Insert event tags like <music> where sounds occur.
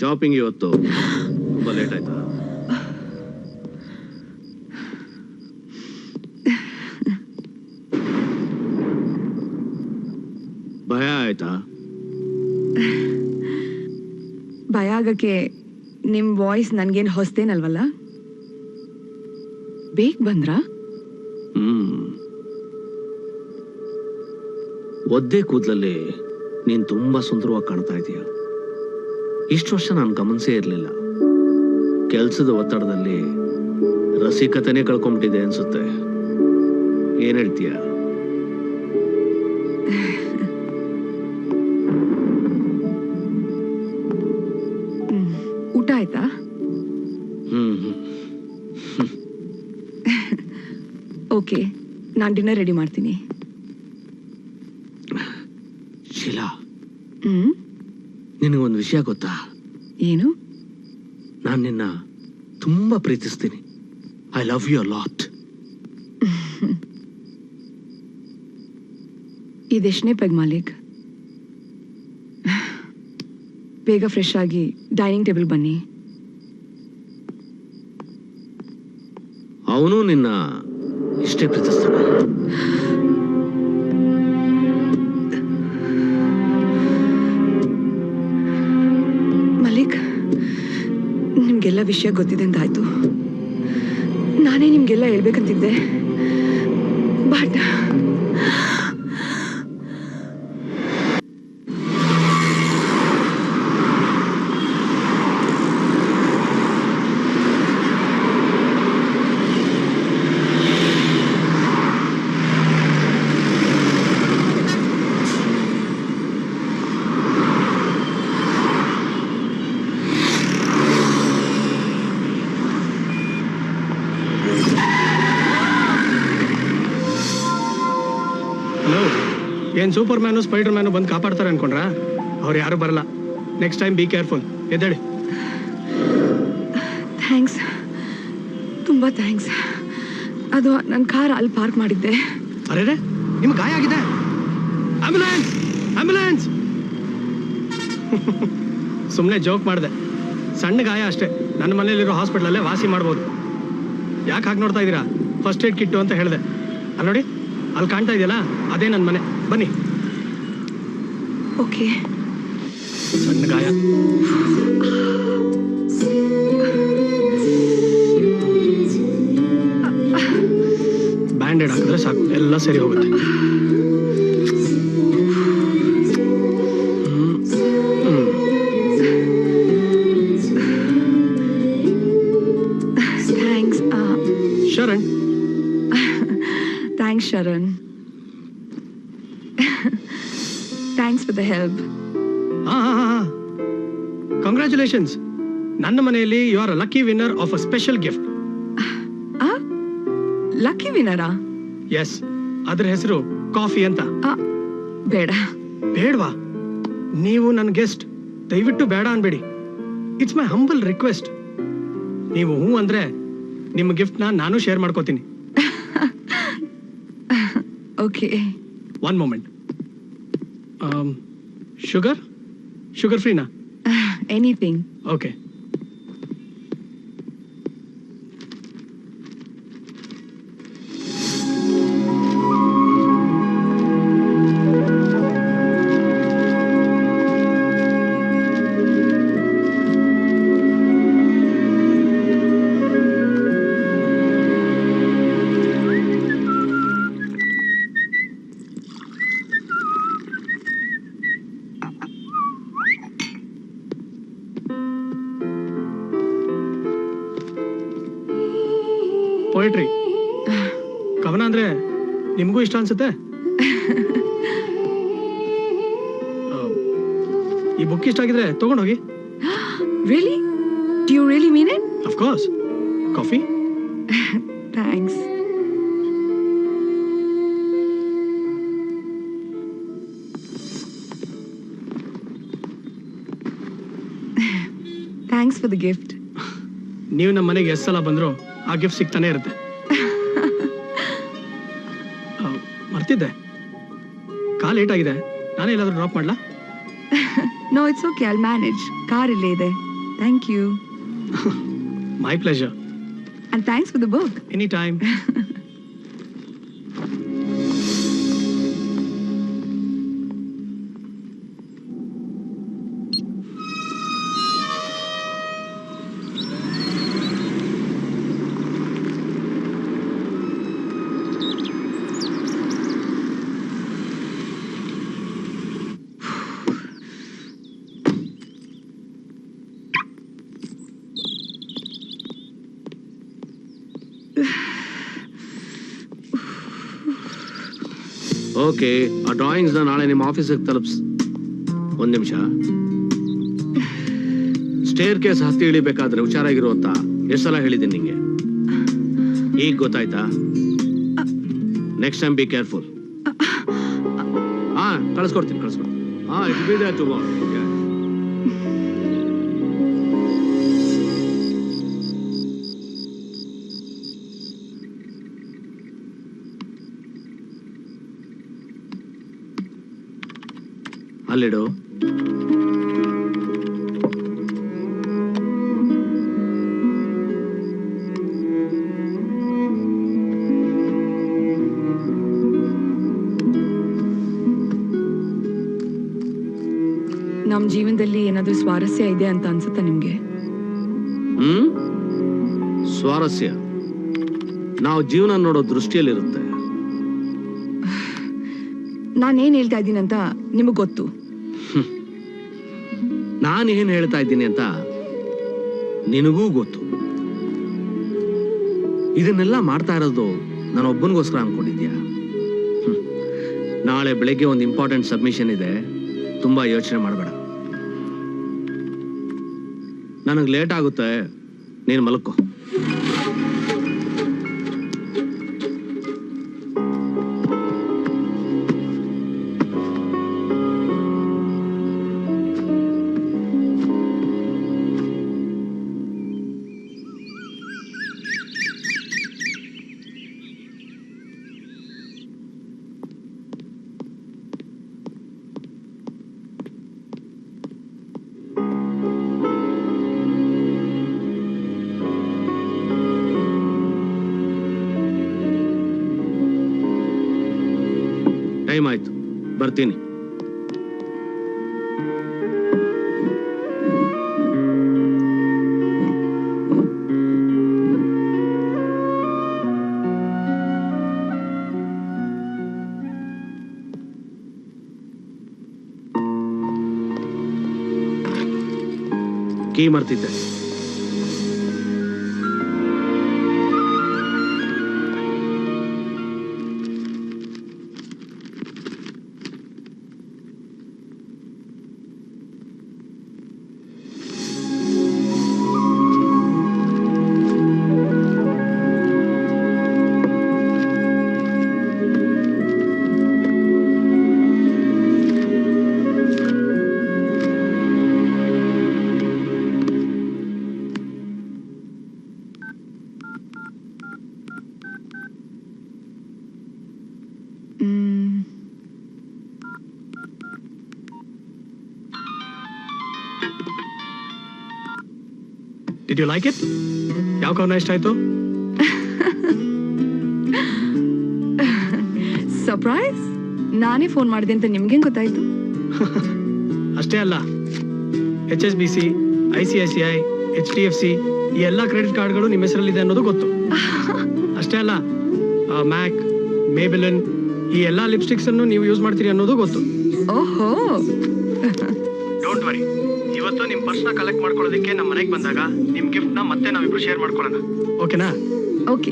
Shopping ಇವತ್ತು. ತುಂಬಾ late ಆಯ್ತಾ? ಭಯ ಆಯ್ತಾ? ಭಯ ಆಗಕ್ಕೆ ನಿಮ್ ವಾಯ್ಸ್ ನನ್ಗೇನ್ ಹೊಸ್ತೇನಲ್ವಲ್ಲ? ಬೇಗ ಬಂದ್ರ? ಹ್ಮ್. ಒದ್ದೆ ಕೂದಲಲ್ಲಿ ನೀನ್ ತುಂಬಾ ಸುಂದರವಾಗಿ ಕಾಣ್ತಾ ಇದೀಯ. ಇಷ್ಟು ವರ್ಷ ನಾನು ಗಮನಿಸೇ ಇರಲಿಲ್ಲ. ಕೆಲಸದ ಒತ್ತಡದಲ್ಲಿ ರಸಿಕತೆನೇ ಕಳ್ಕೊಂಬಿಟ್ಟಿದೆ ಅನ್ಸುತ್ತೆ. ಏನ್ ಹೇಳ್ತೀಯ. ಊಟ ಆಯ್ತಾ. ಓಕೆ ನಾನು ಡಿನ್ನರ್ ರೆಡಿ ಮಾಡ್ತೀನಿ. ಶಿಲಾ. ಹ್ಮ್? ನಿನಗೊಂದು ವಿಷಯ ಗೊತ್ತಾ? ಏನು? ನಾನು ನಿನ್ನ ತುಂಬಾ ಪ್ರೀತಿಸ್ತೀನಿ. ಐ ಲವ್ ಯು ಲಾಟ್ ಇದೆಷ್ಟನೇ ಪೆಗ್ ಮಾಲೀಕ್? ಬೇಗ ಫ್ರೆಶ್ ಆಗಿ ಡೈನಿಂಗ್ ಟೇಬಲ್ ಬನ್ನಿ. ಅವನು ನಿನ್ನ ಇಷ್ಟೇ ಪ್ರೀತಿಸ್ತಾನೆ. <laughs> ನಿಮ್ಗೆಲ್ಲ ವಿಷಯ ಗೊತ್ತಿದೆ ಅಂತ ಆಯ್ತು ನಾನೇ ನಿಮ್ಗೆಲ್ಲ ಹೇಳ್ಬೇಕಂತಿದ್ದೆ. ಬಟ್ ಏನ್ ಸೂಪರ್ ಮ್ಯಾನು ಸ್ಪೈಡರ್ ಮ್ಯಾನು ಬಂದು ಕಾಪಾಡ್ತಾರೆ ಅನ್ಕೊಂಡ್ರ? ಅವ್ರು ಯಾರು ಬರಲ್ಲ. ನೆಕ್ಸ್ಟ್ ಟೈಮ್ ಬಿ ಕೇರ್ಫುಲ್ ಎದ್ದೇಳಿ. ಥ್ಯಾಂಕ್ಸ್ ತುಂಬ ಥ್ಯಾಂಕ್ಸ್ ಅದು ನನ್ನ ಕಾರ್ ಅಲ್ಲಿ ಪಾರ್ಕ್ ಮಾಡಿದ್ದೆ. ಅರೆ ನಿಮ್ಗೆ ಗಾಯ ಆಗಿದೆ? ಆಂಬುಲೆನ್ಸ್ ಆಂಬುಲೆನ್ಸ್ ಸುಮ್ಮನೆ ಜೋಕ್ ಮಾಡಿದೆ. ಸಣ್ಣ ಗಾಯ ಅಷ್ಟೇ. ನನ್ನ ಮನೇಲಿರೋ ಹಾಸ್ಪಿಟ್ಲಲ್ಲೇ ವಾಸಿ ಮಾಡ್ಬೋದು. ಯಾಕೆ ಹಾಗೆ ನೋಡ್ತಾ ಇದ್ದೀರಾ ಫಸ್ಟ್ ಏಡ್ ಕಿಟ್ಟು ಅಂತ ಹೇಳಿದೆ. ಅಲ್ಲಿ ನೋಡಿ ಅಲ್ಲಿ ಕಾಣ್ತಾ ಇದೆಯಲ್ಲ? ಅದೇ ನನ್ನ ಮನೆ. ಬನ್ನಿ. ಓಕೆ. ಸಣ್ಣ ಗಾಯ. ಬ್ಯಾಂಡೇಡ್ ಹಾಕಿದ್ರೆ ಸಾಕು. ಎಲ್ಲ ಸರಿ ಹೋಗುತ್ತೆ. ಫಾರ್ ಹಾ ಕಂಗ್ರ್ಯಾಚುಲೇಷನ್ಸ್ ನನ್ನ ಮನೆಯಲ್ಲಿ you are lucky winner of a special gift lucky ವಿನ್ನರಾ yes ಅದ್ರ ಹೆಸರು ಕಾಫಿ ಅಂತ. ಬೇಡ. ಬೇಡವಾ? ನೀವು ನನ್ನ ಗೆಸ್ಟ್ ದಯವಿಟ್ಟು ಬೇಡ ಅನ್ಬೇಡಿ. ಇಟ್ಸ್ ಮೈ ಹಂಬಲ್ ರಿಕ್ವೆಸ್ಟ್ ನೀವು ಹ್ಞೂ ಅಂದ್ರೆ ನಿಮ್ಮ ಗಿಫ್ಟ್ನ ನಾನು ಶೇರ್ ಮಾಡ್ಕೋತೀನಿ. Okay one moment sugar sugar free ना एनीथिंग ओके okay. ಪೊಯಟ್ರಿ ಕವನ ಅಂದ್ರೆ ನಿಮಗೂ ಇಷ್ಟ ಅನ್ಸುತ್ತೆ? ಈ ಬುಕ್ ಇಷ್ಟ ಆಗಿದ್ರೆ ತಗೊಂಡೋಗಿ. Really do you really mean it of course coffee thanks thanks for the gift ನೀವು ನಮ್ಮ ಮನೆಗೆ ಎಷ್ಟು ಸಲ ಬಂದ್ರು ಆ ಗಿಫ್ಟ್ ಸಿಗ್ತಾನೆ ಇರುತ್ತೆ. ಆ, ಮರ್ತಿದ್ದೆ. ಕಾ ಲೇಟ್ ಆಗಿದೆ. ನಾನೇ ಎಲ್ಲಾದ್ರೂ ಡ್ರಾಪ್ ಮಾಡ್ಲಾ? No it's okay I'll manage car ಇಲ್ಲೇ ಇದೆ. Thank you my pleasure and thanks for the book any time okay ಆ ಡ್ರಾಯಿಂಗ್ಸ್ನ ನಾಳೆ ನಿಮ್ಮ ಆಫೀಸಿಗೆ ತಲುಪಿಸ್ ಒಂದು ನಿಮಿಷ ಸ್ಟೇರ್ ಕೇಸ್ ಹತ್ತಿ ಇಳಿಬೇಕಾದ್ರೆ ಹುಷಾರಾಗಿರು ಅಂತ ಎಷ್ಟು ಸಲ ಹೇಳಿದ್ದೀನಿ ನಿಂಗೆ ಈಗ ಗೊತ್ತಾಯ್ತಾ ನೆಕ್ಸ್ಟ್ ಟೈಮ್ ಬಿ ಕೇರ್ಫುಲ್ ಹಾ ಕಳಿಸ್ಕೊಡ್ತೀನಿ ಕಳಿಸ್ಕೊಡ್ತೀನಿ ಹಾ ಇಟ್ ಬಿ ದೇ ಟುಮಾರೋ ಅಲ್ಲಿಡು. ನಮ್ಮ ಜೀವನದಲ್ಲಿ ಏನಾದರೂ ಸ್ವಾರಸ್ಯ ಇದೆ ಅಂತ ಅನ್ಸುತ್ತಾ ನಿಮಗೆ? ಹ್ಮ್? ಸ್ವಾರಸ್ಯ. ನಾವು ಜೀವನ ನೋಡೋ ದೃಷ್ಟಿಯಲ್ಲಿರುತ್ತೆ. ನಾನೇನ್ ಹೇಳ್ತಾ ಇದ್ದೀನಿ ಅಂತ ನಿಮಗೆ ಗೊತ್ತು. ನಾನು ಏನು ಹೇಳ್ತಾ ಇದ್ದೀನಿ ಅಂತ ನಿನಗೂ ಗೊತ್ತು. ಇದನ್ನೆಲ್ಲ ಮಾಡ್ತಾ ಇರೋದು ನಾನು ಒಬ್ಬನಿಗೋಸ್ಕರ ಅನ್ಕೊಂಡಿದ್ಯಾ? ನಾಳೆ ಬೆಳಗ್ಗೆ ಒಂದು ಇಂಪಾರ್ಟೆಂಟ್ ಸಬ್ಮಿಷನ್ ಇದೆ. ತುಂಬ ಯೋಚನೆ ಮಾಡಬೇಡ. ನನಗೆ ಲೇಟ್ ಆಗುತ್ತೆ. ನೀನು ಮಲ್ಕೋ. ಟೈಮ್ ಆಯ್ತು. ಬರ್ತೀನಿ. ಕೀ ಮರ್ತಿದ್ದೆ. ಡಿಡ್ ಯು ಲೈಕ್ ಇಟ್ ಯಾವ ಕವನ ಇಷ್ಟ ಆಯ್ತು? <laughs> ಸರ್ಪ್ರೈಸ್ ನಾನೇ ಫೋನ್ ಮಾಡಿದೆ ಅಂತ ನಿಮ್ಗೆ ಗೊತ್ತಾಯ್ತು? <laughs> ಅಷ್ಟೇ ಅಲ್ಲ. H S B C I C I C I H D F C ಈ ಎಲ್ಲ ಕ್ರೆಡಿಟ್ ಕಾರ್ಡ್ಗಳು ನಿಮ್ಮ ಹೆಸರಲ್ಲಿದೆ ಅನ್ನೋದು ಗೊತ್ತು. <laughs> ಅಷ್ಟೇ ಅಲ್ಲ ಮ್ಯಾಕ್ ಮೇಬಿಲನ್ ಈ ಎಲ್ಲ ಲಿಪ್ಸ್ಟಿಕ್ಸ್ ಅನ್ನು ನೀವು ಯೂಸ್ ಮಾಡ್ತೀರಿ ಅನ್ನೋದು ಗೊತ್ತು. ಓಹೋ. ಡೋಂಟ್ ವರಿ ಇವತ್ತು ನಿಮ್ ಪರ್ಸ್ನ ಕಲೆಕ್ಟ್ ಮಾಡ್ಕೊಳ್ಳೋದಕ್ಕೆ ನಮ್ಮ ಮನೆಗೆ ಬಂದಾಗ ನಿಮ್ಮ ಗಿಫ್ಟ್ನ ಮತ್ತೆ ನಾವಿಬ್ರು ಶೇರ್ ಮಾಡ್ಕೊಳ್ಳೋಣ. ಓಕೆನಾ ಓಕೆ